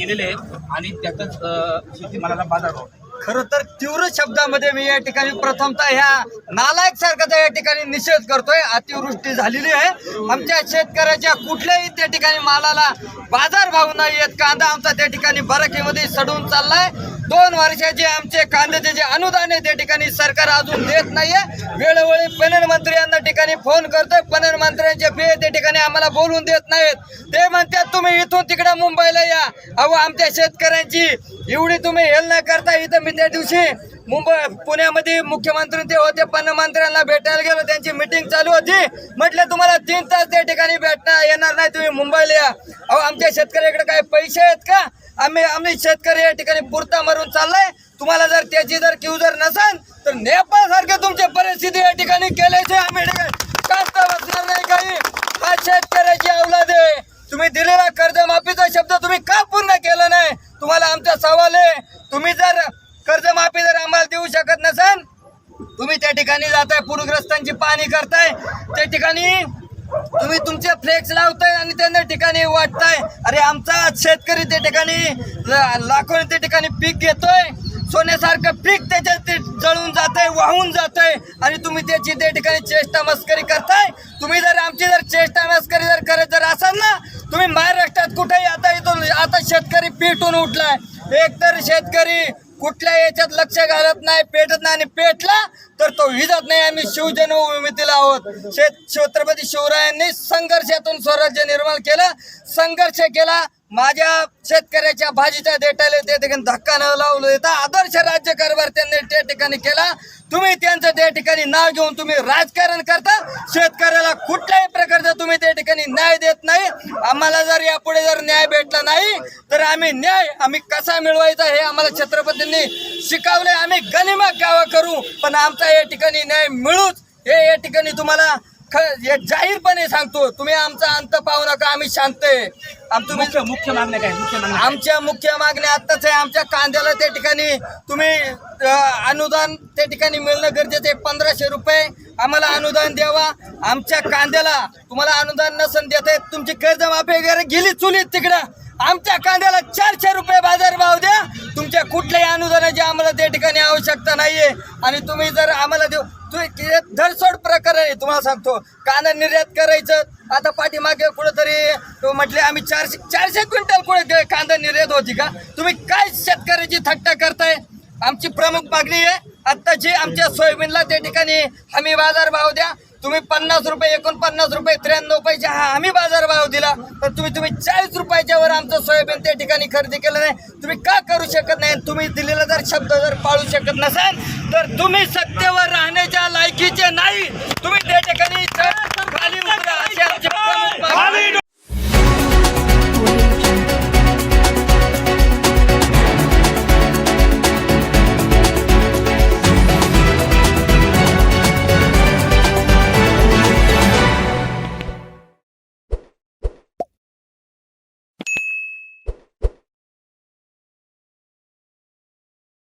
केलेले आहेत आणि त्यातच शेतीमालाला बाजारभाव नाही. खरं तर तीव्र शब्दामध्ये मी या ठिकाणी प्रथमतः ह्या नालायक सरकारचा या ठिकाणी निषेध करतोय. अतिवृष्टी झालेली आहे. आमच्या शेतकऱ्याच्या कुठल्याही त्या ठिकाणी मालाला बाजार भाव नाही येत. कांदा आमचा त्या ठिकाणी बरकीमध्ये सडून चाललाय. दोन वर्षाचे आमचे कांद्याचे जे अनुदान आहे त्या ठिकाणी सरकार अजून देत नाहीये. वेळोवेळी पणन मंत्र्यांना ठिकाणी फोन करतोय. पणन मंत्र्यांचे फे त्या ठिकाणी आम्हाला बोलून देत नाहीत ते म्हणतात तुम्ही इथून तिकडे मुंबईला या. अहो आमच्या शेतकऱ्यांची एवढी तुम्ही हेल न करता इथं मी त्या दिवशी मुंबई पुण्यामध्ये मुख्यमंत्री ते होते पण मंत्र्यांना भेटायला गेलो त्यांची मिटिंग चालू होती. म्हटलं तुम्हाला तीन तास त्या ठिकाणी भेटणार येणार नाही तुम्ही मुंबईला या. अहो आमच्या शेतकऱ्याकडे काय पैसे आहेत का? आम्ही आम्ही शेतकरी या ठिकाणी पुरता मरून चाललाय. तुम्हाला जर त्याची जर क्यू जर नसाल तर नेपाळ सारखे तुमची परिस्थिती या ठिकाणी केल्याचे आम्ही बसणार नाही काही. हा शेतकऱ्याची अवलाद आहे. तुम्ही दिलेला कर्जमाफीचा शब्द तुम्ही का पूर्ण केला नाही? तुम्हाला आमचा सवाल आहे. तुम्ही जर कर्जमाफी जर आम्हाला देऊ शकत नसाल तुम्ही त्या ठिकाणी जाताय पूरग्रस्तांची पाहणी करताय. त्या ठिकाणी तुम्ही तुमचे फ्लेक्स लावताय आणि त्यांना ठिकाणी वाटताय. अरे आमचा शेतकरी त्या ठिकाणी लाखो त्या ठिकाणी पीक घेतोय. सोन्यासारखं पीक त्याच्यात ते जळून जातंय वाहून जातंय. आणि तुम्ही त्याची त्या ठिकाणी चेष्टा मस्करी करताय. तुम्ही जर आमची जर चेष्टा मस्करी जर करत जर असाल ना तुम्ही महाराष्ट्रात कुठेही आता इथून आता शेतकरी पेटून उठलाय. एकतर शेतकरी कुठल्या याच्यात लक्ष घालत नाही पेटत नाही आणि पेटला तर तो विजत नाही. आम्ही शिवजन्मभूमीतील आहोत. छत्रपती शिवरायांनी संघर्षातून स्वराज्य निर्माण केलं. संघर्ष केला. माझ्या शेतकऱ्याच्या भाजीच्या देटाला त्या ठिकाणी धक्का न लावलं तर आदर्श राज्य कारभार त्यांनी त्या ठिकाणी केला. तुम्ही त्यांचं त्या ठिकाणी नाव घेऊन तुम्ही राजकारण करता. शेतकऱ्याला कुठल्याही प्रकारचा तुम्ही त्या ठिकाणी न्याय देत नाही. आम्हाला जर यापुढे जर न्याय भेटला नाही तर आम्ही न्याय आम्ही कसा मिळवायचा हे आम्हाला छत्रपतींनी शिकवले आम्ही गनिमा गावा करू पण आमचा या ठिकाणी न्याय मिळूच. हे या ठिकाणी तुम्हाला जाहीरपणे सांगतो तुम्ही आमचा अंत पाहू नका आम्ही शांत आहे. मुख्य मुख्य मागण्या काय? मुख्य मागण्या काय? आमच्या मुख्य मागण्या आत्ताच आहे आमच्या कांद्याला त्या ठिकाणी तुम्ही अनुदान त्या ठिकाणी मिळणं गरजेचं आहे पंधराशे रुपये आम्हाला अनुदान द्यावा. आमच्या कांद्याला तुम्हाला अनुदान नसन देत आहे तुमची कर्जमाफी वगैरे गेली चुलीत तिकडं. आमच्या कांद्याला चारशे रुपये बाजार भाव द्या. तुमच्या कुठल्याही अनुदानाची आम्हाला त्या ठिकाणी आवश्यकता नाहीये. आणि तुम्ही जर आम्हाला देऊ तुम्ही धरसोड प्रकार आहे तुम्हाला सांगतो. कांदा निर्यात करायचं आता पाठीमागे कुठेतरी म्हटले आम्ही चारशे चारशे क्विंटल कुठे कांदा निर्यात होती का? तुम्ही काय शेतकऱ्याची थट्टा करताय? आमची प्रमुख मागणी आहे आत्ताची आमच्या सोयाबीनला त्या ठिकाणी हमी बाजार भाव द्या तुम्ही पन्नास रुपये एकोणपन्नास रुपये त्र्याण्णव पैसे हा हमी बाजार भाव दिला. तर तुम्ही तुम्ही चाळीस रुपयाच्या वर आमचं सोयाबीन त्या ठिकाणी खरेदी केलं नाही. तुम्ही का करू शकत नाही? तुम्ही दिलेला जर शब्द जर पाळू शकत नसाल तर तुम्ही सत्तेवर राहण्याच्या लायकीचे नाही. तुम्ही त्या ठिकाणी